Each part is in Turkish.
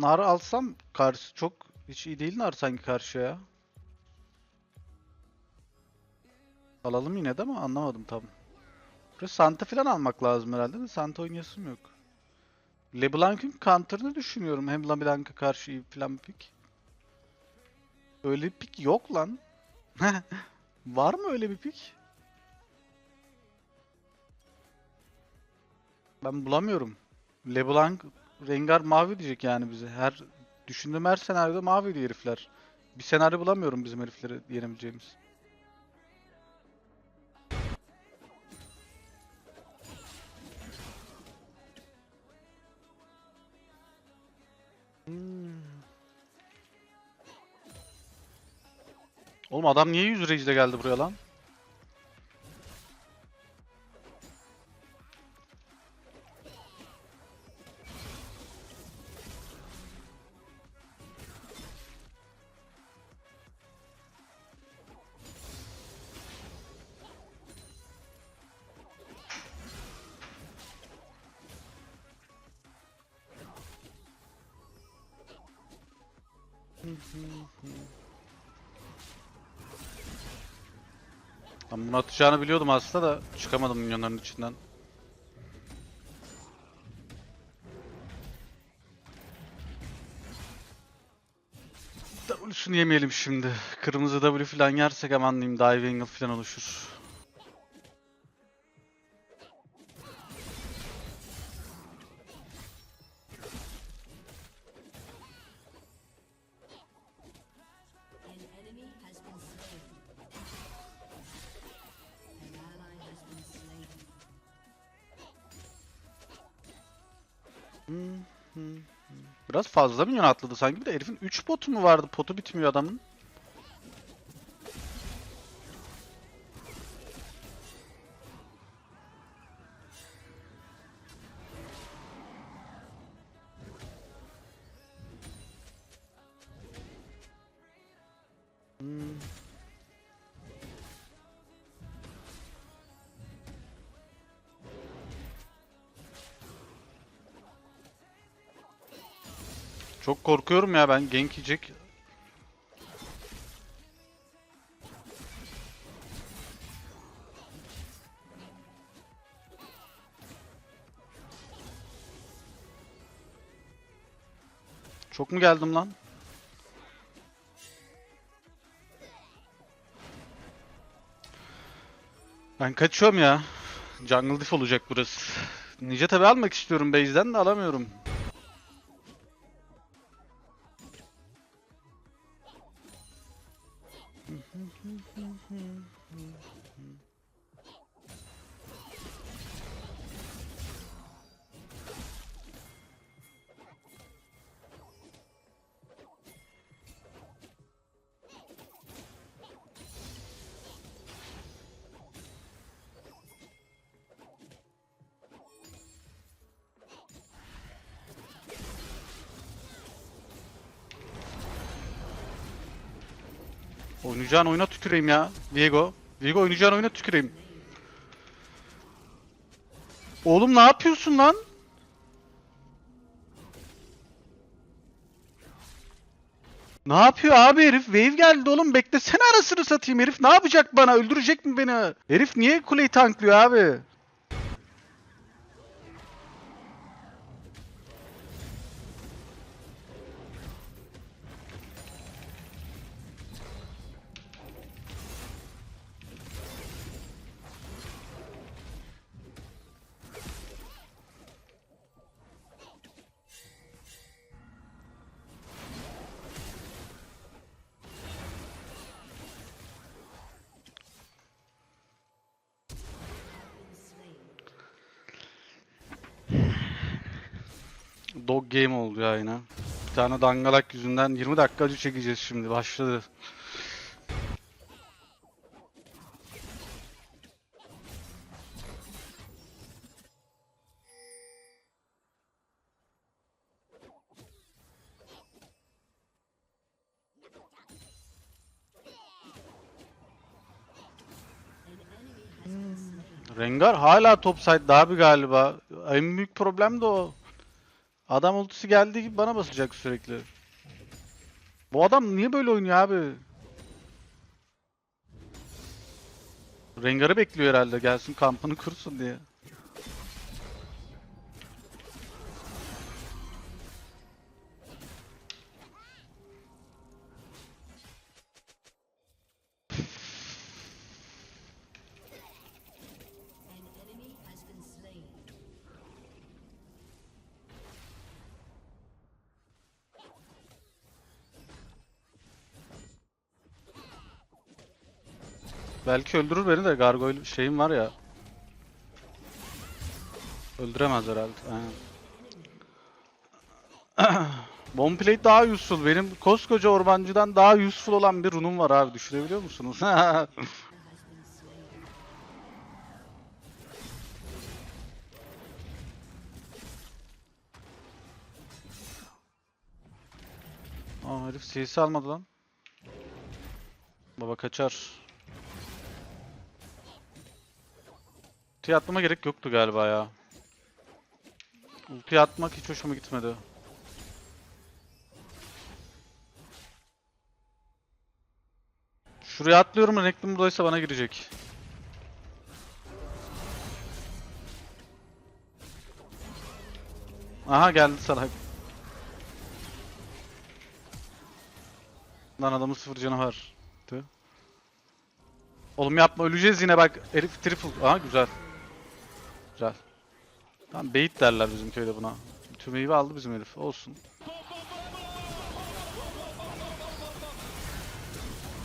nar alsam karşı çok hiç iyi değil nar sanki karşıya. ya. Alalım yine de ama anlamadım tam. Burası Santa falan almak lazım herhalde de Santa oynayasım yok. LeBlanc'ın counter'ını düşünüyorum. Hem LeBlanc'a karşı iyi falan bir pick. Öyle bir pick yok lan. Var mı öyle bir pick? Ben bulamıyorum. LeBlanc, Rengar mavi diyecek yani bize. Her düşündüğüm her senaryoda mavi diyor herifler. Bir senaryo bulamıyorum bizim herifleri yenebileceğimiz. Hmm. Oğlum adam niye 100 rage'de geldi buraya lan? Ben bunu atacağını biliyordum aslında da çıkamadım minyonların içinden. W'sunu yemeyelim şimdi. Kırmızı W falan yersek aman diyeyim dive angle falan oluşur. Biraz fazla minyon atladı sanki. De herifin 3 potu mu vardı? Potu bitmiyor adamın. Çok korkuyorum ya ben gank. Çok mu geldim lan? Ben kaçıyorum ya. Jungle diff olacak burası. Nice tabi almak istiyorum base'den de alamıyorum. Oynayacağın oyuna tüküreyim ya. Viego. Viego oynayacağın oyuna tüküreyim. Oğlum ne yapıyorsun lan? Ne yapıyor abi herif? Wave geldi oğlum. Beklesene arasını satayım. Herif ne yapacak bana? Öldürecek mi beni? Herif niye kuleyi tanklıyor abi? Dog game oldu ya yine. Bir tane dangalak yüzünden 20 dakika acı çekeceğiz şimdi. Başladı. Rengar hala top side abi galiba. En büyük problem de o. Adam ultisi geldiği gibi bana basacak sürekli. Bu adam niye böyle oynuyor abi? Rengar'ı bekliyor herhalde gelsin kampını kursun diye. Belki öldürür beni de gargoyle şeyim var ya. Öldüremez herhalde. Aynen. Bomb plate daha useful. Benim koskoca ormancıdan daha useful olan bir runum var abi. Düşünebiliyor musunuz? Aa herif CS'i almadı lan. Baba kaçar. Ulti atmama gerek yoktu galiba ya. Ulti atmak hiç hoşuma gitmedi. Şuraya atlıyorum Renekton buradaysa bana girecek. Aha geldi sana. Lan adamın sıfır canı var. Oğlum yapma öleceğiz yine bak. Herif triple. Aha güzel. Güzel. Tamam bait derler bizim köyde buna. Tüm meyve aldı bizim herif. Olsun.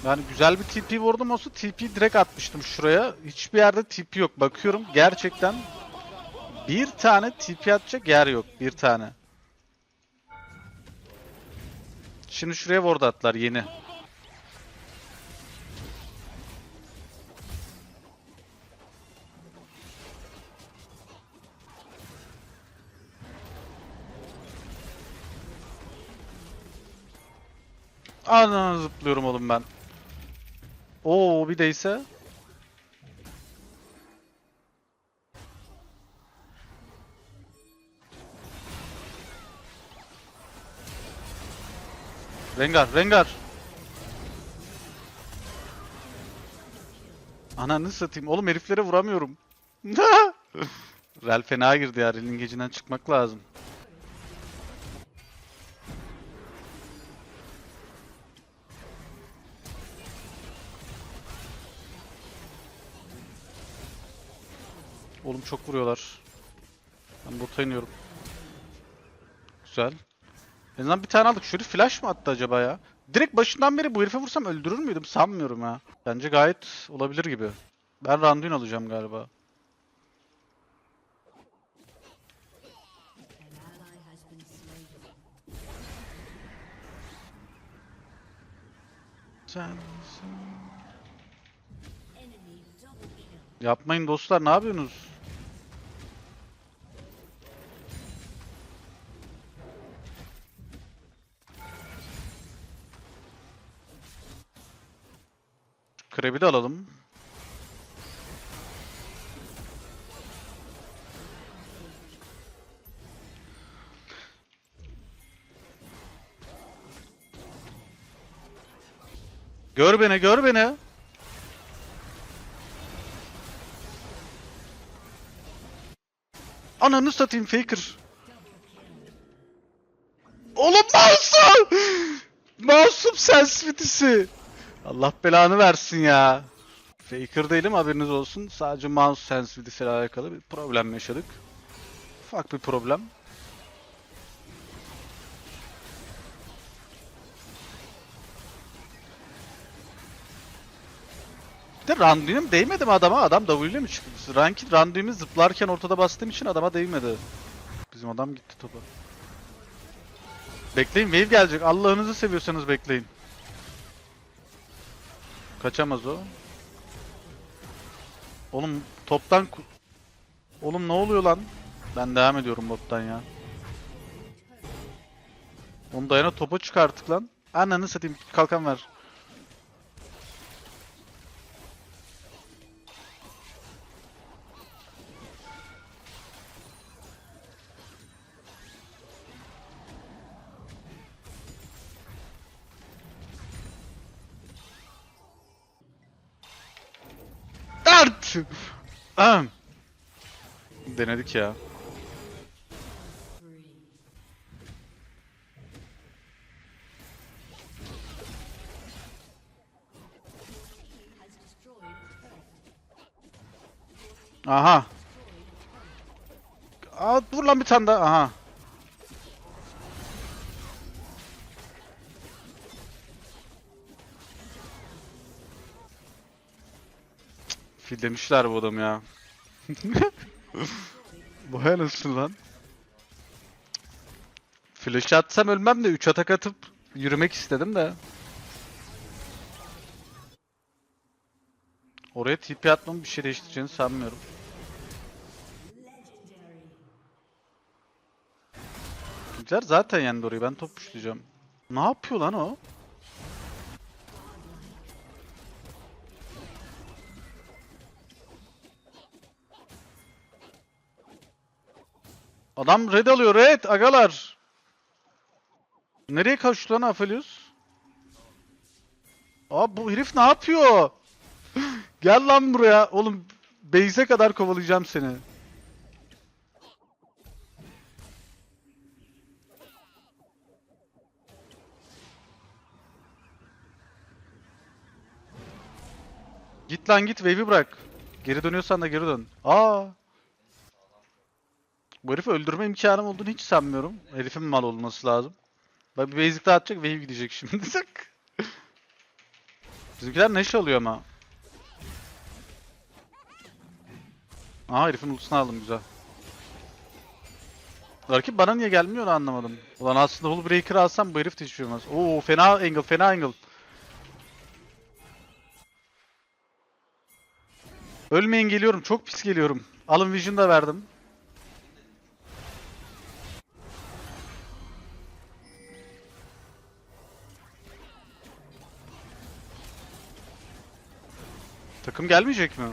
Yani güzel bir TP vurdum olsa TP direkt atmıştım şuraya. Hiçbir yerde TP yok. Bakıyorum gerçekten bir tane TP atacak yer yok. Bir tane. Şimdi şuraya ward attılar yeni. Ana zıplıyorum oğlum ben. Oo bir de ise. Rengar, Rengar. Ananı satayım. Oğlum heriflere vuramıyorum. Rel fena girdi ya. Rel'in gecinden çıkmak lazım. Oğlum çok vuruyorlar. Ben bota iniyorum. Güzel. En azından bir tane aldık. Şu herif flash mı attı acaba ya? Direkt başından beri bu herife vursam öldürür müydüm? Sanmıyorum ha. Bence gayet olabilir gibi. Ben Randuin alacağım galiba. Kill. Yapmayın dostlar ne yapıyorsunuz? Krebi alalım. Gör beni, gör beni. Ananı satayım Faker. Oğlum masum! Masum sensitivity'si. Allah belanı versin ya. Faker değilim haberiniz olsun. Sadece mouse sensitivity'si ile alakalı bir problem yaşadık. Ufak bir problem. De Randuin'im değmedi mi adama? Adam W ile mi çıktı? Rank Randuin'i zıplarken ortada bastığım için adama değmedi. Bizim adam gitti topa. Bekleyin wave gelecek. Allah'ınızı seviyorsanız bekleyin. Kaçamaz o. Oğlum toptan Oğlum ne oluyor lan? Ben devam ediyorum bottan ya. Oğlum dayana topa çık artık lan. Ananı satayım kalkan ver. Kardeşim. Ahem. Denedik ya. Aha. Aa, dur lan bir tane daha. Aha. Fil demişler bu adam ya. bu nasıl lan? Flash atsam ölmem de 3 atak atıp yürümek istedim de. Oraya TP atmam bir şey değiştireceğini sanmıyorum. Güzel zaten yendi orayı ben top puşlayacağım. Ne yapıyor lan o? Adam red alıyor red agalar. Nereye kaçtı lan Aphelios? Aa bu herif ne yapıyor? Gel lan buraya. Oğlum base'e kadar kovalayacağım seni. Git lan git wave'i bırak. Geri dönüyorsan da geri dön. Aa. Bu herifi öldürme imkanım olduğunu hiç sanmıyorum. Herifin mal olması lazım. Bak bir basic daha atacak wave gidecek şimdi. Bizimkiler neşe oluyor ama. Aha herifin ultisini aldım güzel. Rakip bana niye gelmiyor anlamadım. Ulan aslında Hull Breaker alsam bu herif de hiç olmaz. Oo fena angle fena angle. Ölmeyin geliyorum çok pis geliyorum. Alın Vision da verdim. Takım gelmeyecek mi?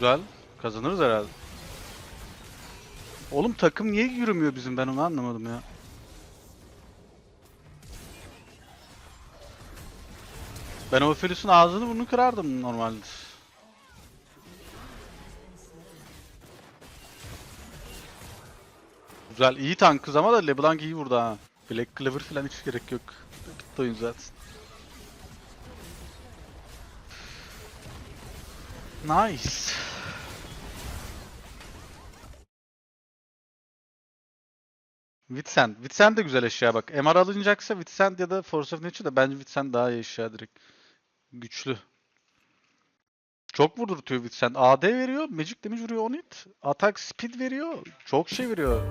Güzel. Kazanırız herhalde. Oğlum takım niye yürümüyor bizim ben onu anlamadım ya. Ben o Ophelus'un ağzını bunu kırardım normalde. Güzel iyi tankız ama da LeBlanc iyi vurdu ha. Black Clover falan hiç gerek yok. Bitti oyun zaten. Nice. Vitsend. Vitsend de güzel eşya bak. MR alınacaksa Vitsend ya da Force of Nature da bence Vitsend daha iyi eşya direkt. Güçlü. Çok vurdurtuyor Vitsend. AD veriyor, Magic Damage vuruyor on it. Attack Speed veriyor. Çok şey veriyor.